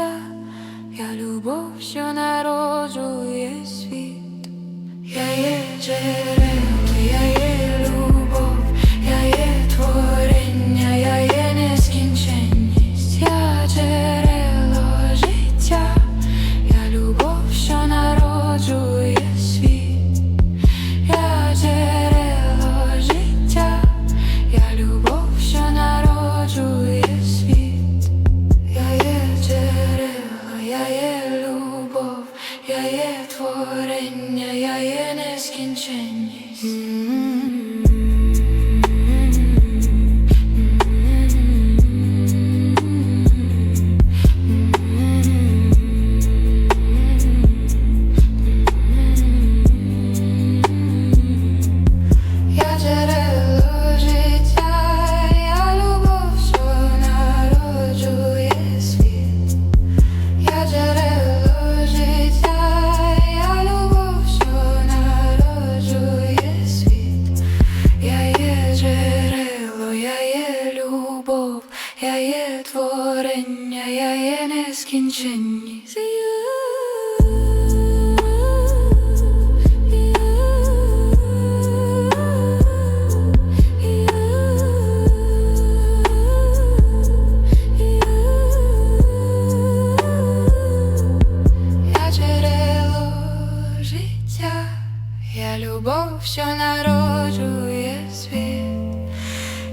життя, я любов, що народжує світ, я є джерел, я є. Твоє творення, я є нескінчення.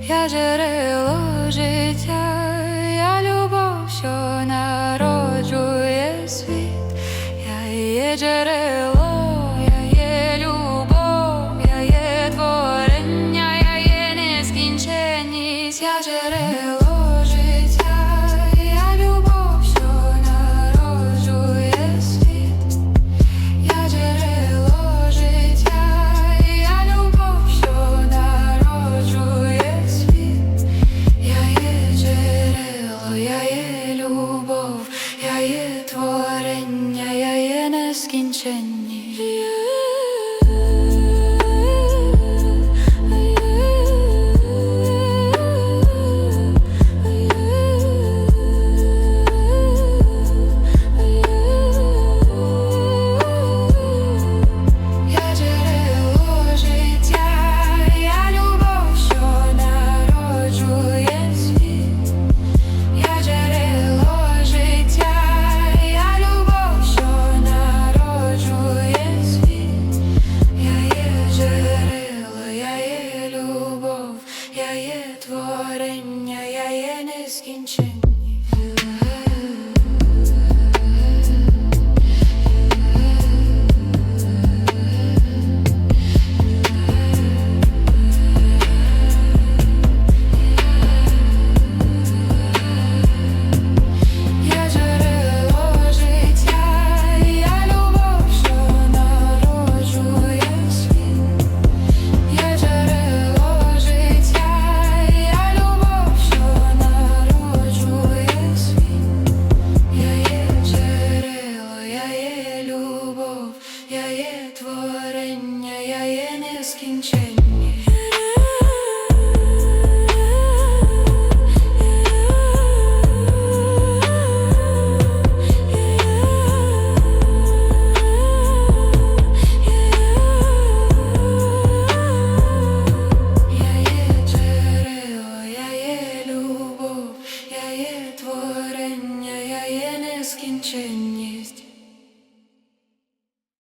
я джерело життя. inching